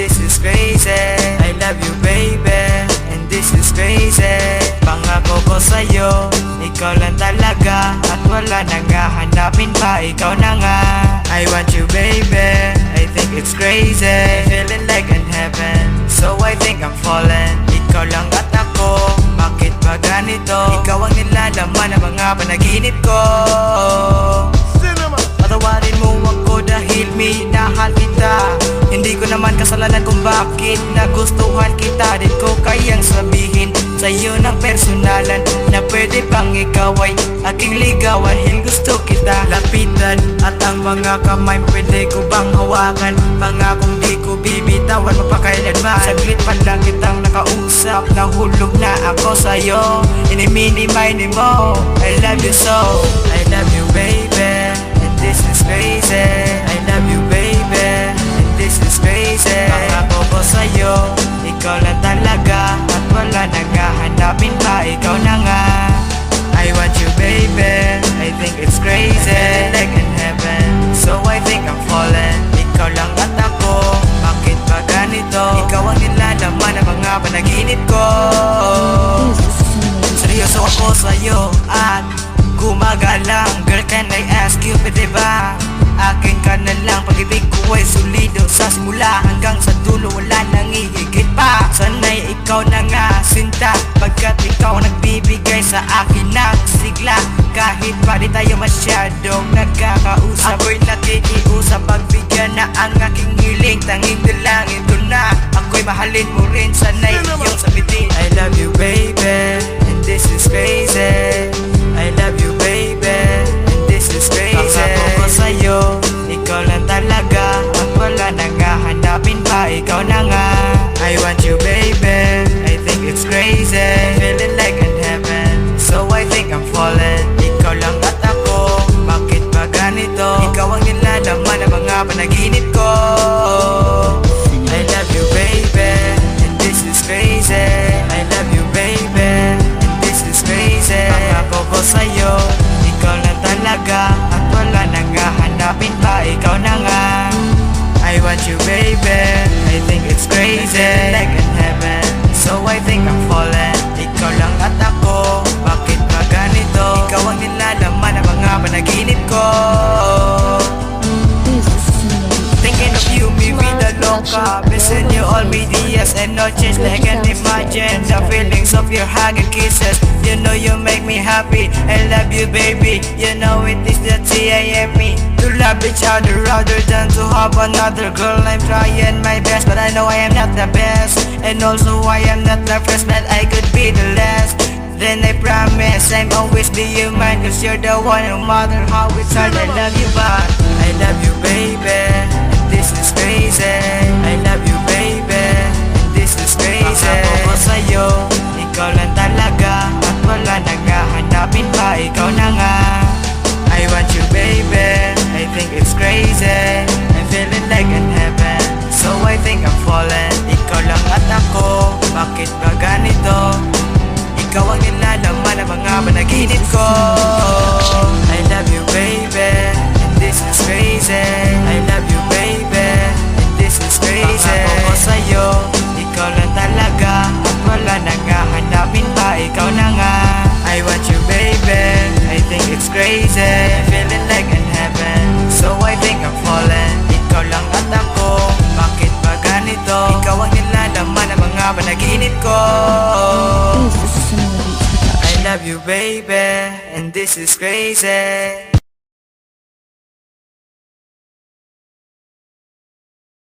this is crazy. I love you baby And this is crazy. Pangako ko sa'yo Ikaw lang talaga. At wala nang hahanapin pa Ikaw na nga. I want you baby I think it's crazy. Feeling like in heaven So I think I'm falling. Ikaw lang at ako Bakit ba ganito? Ikaw ang nilalaman ng mga panaginip ko. Patawarin mo ako dahil minahal kita. Hindi ko naman kasalanan kung bakit nagustuhan kita? Di ko kayang sabihin sa'yo ng personalan Na pwede pang ikaw ay aking ligawan. Dahil gusto kita lapitan At ang mga kamay pwede ko bang hawakan? Pangakong di ko bibitawan mapakailanman. Saglit pa lang kitang nakausap Nahulog na ako sa'yo. Inimini-mini mo I love you so. I love you baby. And this is crazy Ikaw lang talaga At wala na nga Hanapin pa. Ikaw na nga. I want you baby. I think it's crazy. Like in heaven. So I think I'm falling. Ikaw lang at ako. Bakit ba ganito? Ikaw ang nilalaman ng mga panaginip ko. Seryoso ako sa'yo at gumagalang Girl, can I ask you, pwede ba? Ikaw na nga, sinta Pagkat ikaw nagbibigay sa akin ng sigla. Kahit pa di tayo masyadong nagkakausap Ako'y nakikiusap, pagbigyan na ang aking hiling. Tanging dalangin ko na, ako'y mahalin mo rin. Sana'y iyong sabitin I love you baby, and this is crazy. I love you baby, and this is crazy. Pangako ko sa'yo, ikaw lang talaga At wala na nga, hanapin pa, ikaw na nga you baby, I think it's crazy. Like loca Missing you all me días and noches Like can imagine the feelings of your hug and kisses. You know you make me happy. I love you baby. You know it is the T-I-M-E To love each other rather than to have another girl. I'm trying my best but I know I am not the best. And also I am not the first but I could be the last. Then I promise I'm always be your man Cause you're the one no matter how it's hard. I love you but I love you baby this is crazy panaginip ko oh, I love you baby And this is crazy